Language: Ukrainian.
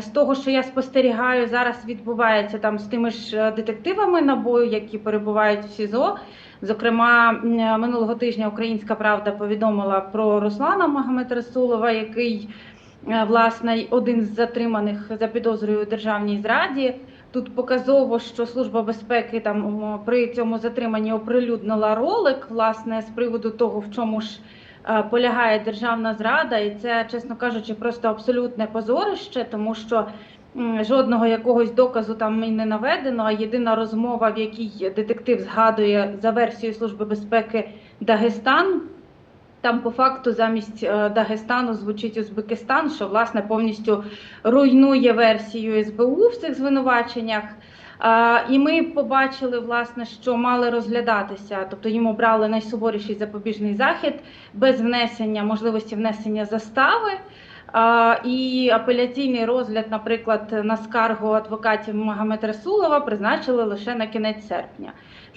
З того, що я спостерігаю, зараз відбувається там з тими ж е, детективами набою, які перебувають в СІЗО. Зокрема, минулого тижня Українська Правда повідомила про Руслана Магомед Расулова, який е, власне один з затриманих за підозрою у державній зраді. Тут показово, що Служба безпеки там при цьому затриманні оприлюднила ролик власне з приводу того, в чому ж е, полягає державна зрада, і це, чесно кажучи, просто абсолютне позорище, тому що жодного якогось доказу там і не наведено. А єдина розмова, в якій детектив згадує за версією Служби безпеки Дагестан. Там по факту замість е, Дагестану звучить Узбекистан, що власне повністю руйнує версію СБУ в цих звинуваченнях. І ми побачили, власне, що мали розглядатися, тобто їм обрали найсуворіший запобіжний захід без внесення можливості внесення застави. І апеляційний розгляд, наприклад, на скаргу адвокатів Магомед Расулова призначили лише на кінець серпня.